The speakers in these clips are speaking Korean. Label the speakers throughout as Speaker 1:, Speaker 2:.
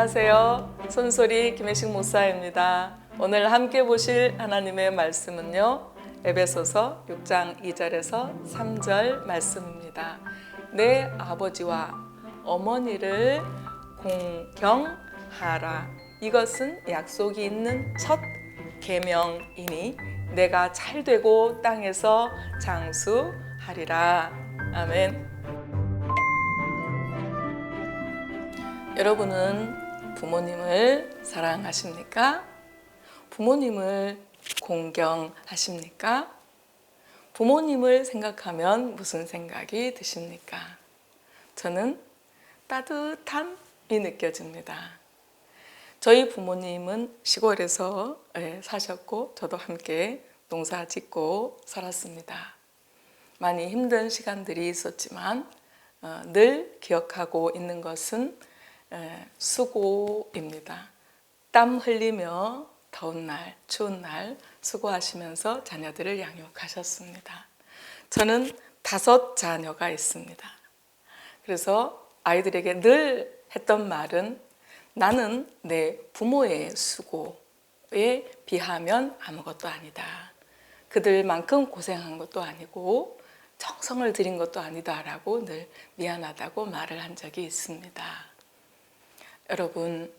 Speaker 1: 안녕하세요. 손소리 김혜식 목사입니다. 오늘 함께 보실 하나님의 말씀은요. 에베소서 6장 2절에서 3절 말씀입니다. 내 아버지와 어머니를 공경하라. 이것은 약속이 있는 첫 계명이니 내가 잘 되고 땅에서 장수하리라. 아멘. 여러분은 부모님을 사랑하십니까? 부모님을 공경하십니까? 부모님을 생각하면 무슨 생각이 드십니까? 저는 따뜻함이 느껴집니다. 저희 부모님은 시골에서 예, 사셨고 저도 함께 농사 짓고 살았습니다. 많이 힘든 시간들이 있었지만 어, 늘 기억하고 있는 것은 에, 수고입니다. 땀 흘리며 더운 날, 추운 날 수고하시면서 자녀들을 양육하셨습니다. 저는 다섯 자녀가 있습니다. 그래서 아이들에게 늘 했던 말은 나는 내 부모의 수고에 비하면 아무것도 아니다. 그들만큼 고생한 것도 아니고 정성을 들인 것도 아니다라고 늘 미안하다고 말을 한 적이 있습니다. 여러분,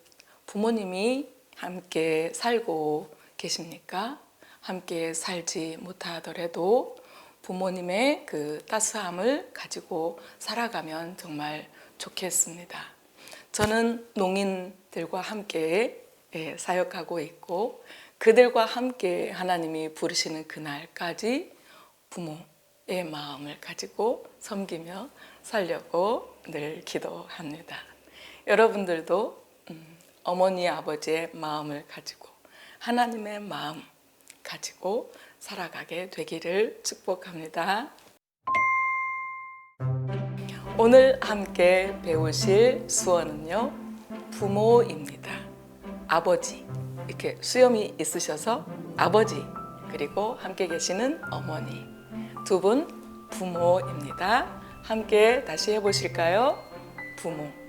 Speaker 1: 부모님이 함께 살고 계십니까? 함께 살지 못하더라도 부모님의 그 따스함을 가지고 살아가면 정말 좋겠습니다. 저는 농인들과 함께 예, 사역하고 있고 그들과 함께 하나님이 부르시는 그날까지 부모의 마음을 가지고 섬기며 살려고 늘 기도합니다. 여러분들도 음, 어머니 아버지의 마음을 가지고 하나님의 마음 가지고 살아가게 되기를 축복합니다. 오늘 함께 배우실 수어는요 부모입니다. 아버지 이렇게 수염이 있으셔서 아버지 그리고 함께 계시는 어머니 두 분 부모입니다. 함께 다시 해보실까요? 부모.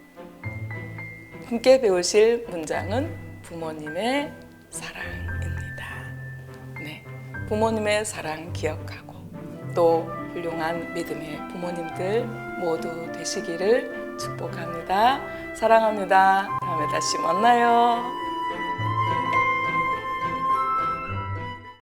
Speaker 1: 함께 배우실 문장은 부모님의 사랑입니다. 네, 부모님의 사랑 기억하고 또 훌륭한 믿음의 부모님들 모두 되시기를 축복합니다. 사랑합니다. 다음에 다시 만나요.